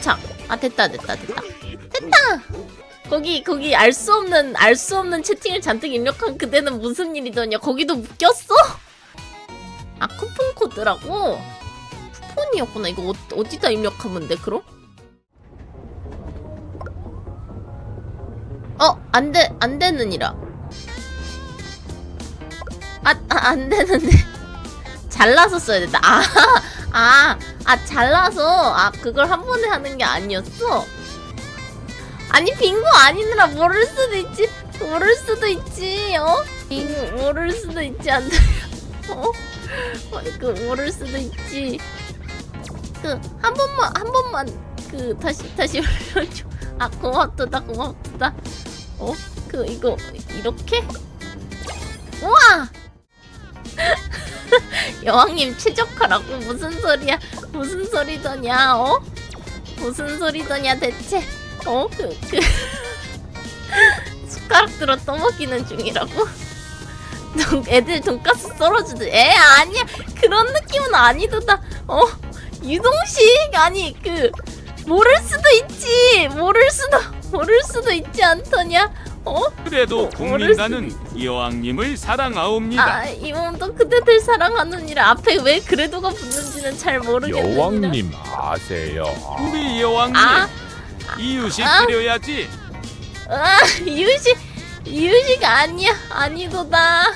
도착. 아 됐다 됐다 됐다 됐다. 거기 거기 알 수 없는 알 수 없는 채팅을 잔뜩 입력한 그대는 무슨 일이더냐? 거기도 묶였어? 아 쿠폰 코드라고? 쿠폰이었구나. 이거 어, 어디다 입력하면 돼 그럼? 어, 안 돼, 안 되느니라. 아, 아, 안 되는데. 잘라서 써야 된다. 아, 아, 아, 잘라서, 아, 그걸 한 번에 하는 게 아니었어? 아니, 빙고 아니느라 모를 수도 있지. 모를 수도 있지, 어? 빙, 모를 수도 있지. 어? 어, 그, 모를 수도 있지. 그, 한 번만, 한 번만, 그, 다시, 다시 올려줘. 아, 고맙다, 고맙다. 어? 그 이거 이렇게? 여왕님 최적화라고 무슨 소리야? 무슨 소리더냐? 어? 무슨 소리더냐 대체? 어? 그, 그 숟가락 들어 떠먹이는 중이라고? 돈- 애들 돈가스 썰어주듯 에 아니야 그런 느낌은 아니더다 어 유동식 아니 그 모를 수도 있지 모를 수도 모를 수도 있지 않더냐 어? 그래도 모를 국민가는 여왕님을 사랑하옵니다. 아 이몸도 그대들 사랑하느니라 앞에 왜 그래도가 붙는지는 잘 모르겠느니라 여왕님 아세요? 우리 여왕님 아, 이유식 아. 그려야지. 아 이유식 이유식 아니야 아니도다